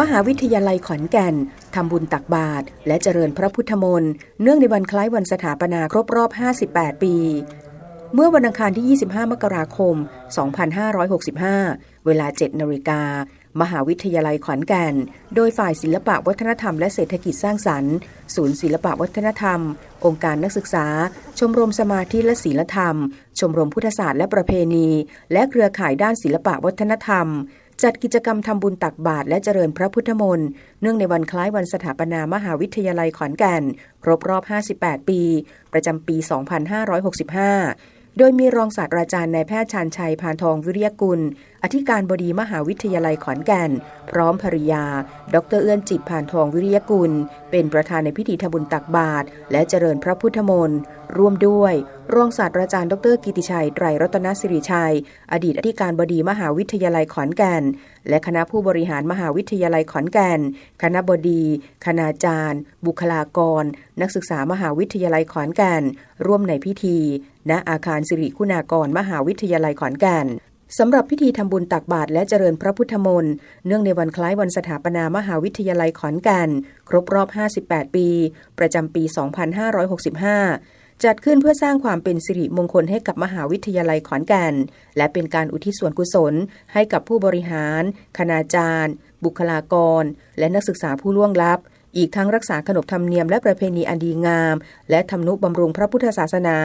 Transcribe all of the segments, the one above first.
มหาวิทยาลัยขอนแก่นทำบุญตักบาตรและเจริญพระพุทธมนต์เนื่องในวันคล้ายวันสถาปนาครบรอบ 58 ปี เมื่อวันอังคารที่ 25 มกราคม 2565 เวลา 7นาฬิกา มหาวิทยาลัยขอนแก่น โดยฝ่ายศิลปะวัฒนธรรมและเศรษฐกิจสร้างสรรค์ ศูนย์ศิลปะวัฒนธรรม องค์การนักศึกษา ชมรมสมาธิและศิลธรรม ชมรมพุทธศาสตร์และประเพณี และเครือข่ายด้านศิลปะวัฒนธรรม จัดกิจกรรมทำบุญตักบาตรและเจริญพระพุทธมนต์เนื่องในวันคล้ายวันสถาปนามหาวิทยาลัยขอนแก่น ครบรอบ 58 ปี ประจำปี 2565 โดยมีรองศาสตราจารย์นายแพทย์ชาญชัยพานทองวิริยกุล อธิการบดีมหาวิทยาลัยขอนแก่น พร้อมภริยา ดรเอื้อนจิตพานทองวิริยกุล เป็นประธานในพิธีทำบุญตักบาตรและเจริญพระพุทธมนต์ ร่วมด้วย รองศาสตราจารย์ ดรกิติชัย ไตรรัตนสิริชัย อดีตอธิการบดีมหาวิทยาลัยขอนแก่น และคณะผู้บริหารมหาวิทยาลัยขอนแก่น คณะบดี คณาจารย์ บุคลากร นักศึกษามหาวิทยาลัยขอนแก่น ร่วมในพิธี ณอาคารสิริคุณากร มหาวิทยาลัยขอนแก่นสำหรับพิธีทำบุญตักบาตรและเจริญพระพุทธมนต์เนื่องในวันคล้ายวันสถาปนามหาวิทยาลัยขอนแก่น ครบรอบ 58 ปี ประจำปี 2565 จัดขึ้นเพื่อสร้างความเป็นสิริมงคลให้กับมหาวิทยาลัยขอนแก่น และเป็นการอุทิศส่วนกุศล ให้กับผู้บริหาร คณาจารย์ บุคลากร และนักศึกษาผู้ล่วงลับ อีกทั้งรักษาขนบธรรมเนียมและประเพณีอันดีงาม และทำนุบำรุงพระพุทธศาสนา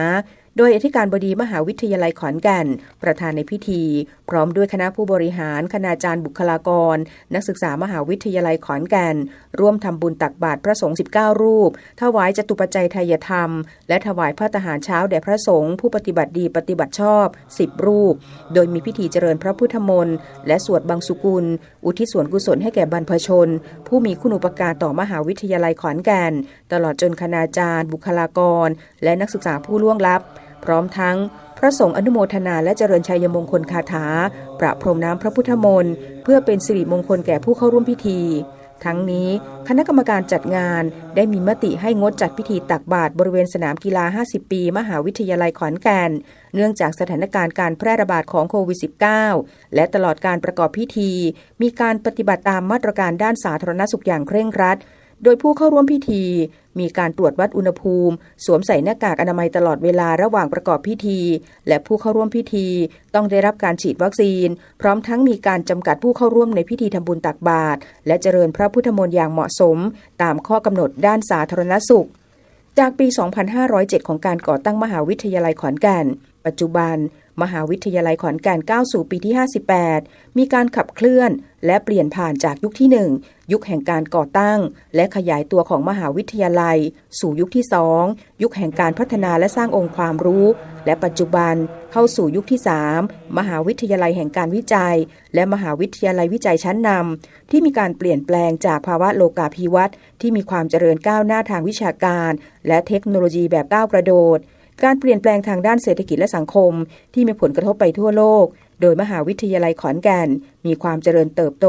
โดยอธิการบดีมหาวิทยาลัยขอนแก่น ประธานในพิธี พร้อมด้วยคณะผู้บริหาร คณาจารย์บุคลากร นักศึกษามหาวิทยาลัยขอนแก่น ร่วมทำบุญตักบาตรพระสงฆ์19 รูป ถวายจตุปัจจัยไทยธรรม และถวายพระทหารเช้าแด่พระสงฆ์ผู้ปฏิบัติดีปฏิบัติชอบ 10 รูป โดยมีพิธีเจริญพระพุทธมนต์และสวดบังสุกุล อุทิศส่วนกุศลให้แก่บรรพชน ผู้มีคุณอุปการต่อมหาวิทยาลัยขอนแก่น ตลอดจนคณาจารย์ บุคลากร และนักศึกษาผู้ล่วงลับ พร้อมทั้งพระสงฆ์อนุโมทนาและเจริญชัยมงคลคาถา ประพรมน้ำพระพุทธมนต์เพื่อเป็นสิริมงคลแก่ผู้เข้าร่วมพิธี ทั้งนี้คณะกรรมการจัดงานได้มีมติให้งดจัดพิธีตักบาตรบริเวณสนามกีฬา 50 ปี มหาวิทยาลัยขอนแก่น เนื่องจากสถานการณ์การแพร่ระบาดของโควิด -19 และตลอดการประกอบพิธี มีการปฏิบัติตามมาตรการด้านสาธารณสุขอย่างเคร่งครัด โดยผู้เข้าร่วมพิธี มีการตรวจวัดอุณหภูมิ สวมใส่หน้ากากอนามัยตลอดเวลาระหว่างประกอบพิธี และผู้เข้าร่วมพิธี ต้องได้รับการฉีดวัคซีน พร้อมทั้งมีการจำกัดผู้เข้าร่วมในพิธีทำบุญตักบาตรและเจริญพระพุทธมนต์อย่างเหมาะสม ตามข้อกำหนดด้านสาธารณสุข จากปี 2507 ของการก่อตั้งมหาวิทยาลัยขอนแก่น ปัจจุบัน มหาวิทยาลัยขอนแก่นก้าวสู่ปีที่ 58 มีการขับเคลื่อน และเปลี่ยนผ่านจากยุคที่ 1 ยุคแห่งการก่อตั้ง และขยายตัวของมหาวิทยาลัย สู่ยุคที่ 2 ยุคแห่งการพัฒนาและสร้างองค์ความรู้ และปัจจุบันเข้าสู่ยุคที่ 3 มหาวิทยาลัยแห่งการวิจัย และมหาวิทยาลัยวิจัยชั้นนำที่มีการเปลี่ยนแปลงจากภาวะโลกาภิวัตน์ที่มีความเจริญก้าวหน้าทางวิชาการ และเทคโนโลยีแบบก้าวกระโดด การเปลี่ยนแปลงทางด้านเศรษฐกิจและสังคม ที่มีผลกระทบไปทั่วโลก โดยมหาวิทยาลัยขอนแก่น มีความเจริญเติบโต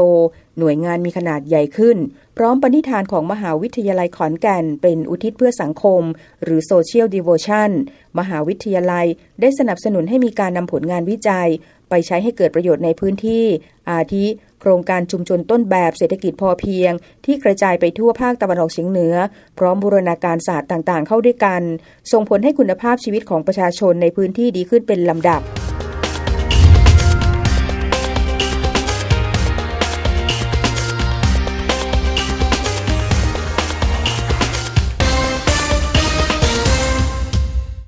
หน่วยงานมีขนาดใหญ่ขึ้น พร้อมปณิธานของมหาวิทยาลัยขอนแก่น เป็นอุทิศเพื่อสังคม หรือ Social Devotion มหาวิทยาลัยได้สนับสนุนให้มีการนำผลงานวิจัย ไปใช้ให้เกิดประโยชน์ในพื้นที่ อาทิ โครงการชุมชนต้นแบบเศรษฐกิจพอเพียง ที่กระจายไปทั่วภาคตะวันออกเฉียงเหนือ พร้อมบูรณาการศาสตร์ต่างๆ เข้าด้วยกัน ส่งผลให้คุณภาพชีวิตของประชาชนในพื้นที่ดีขึ้นเป็นลำดับ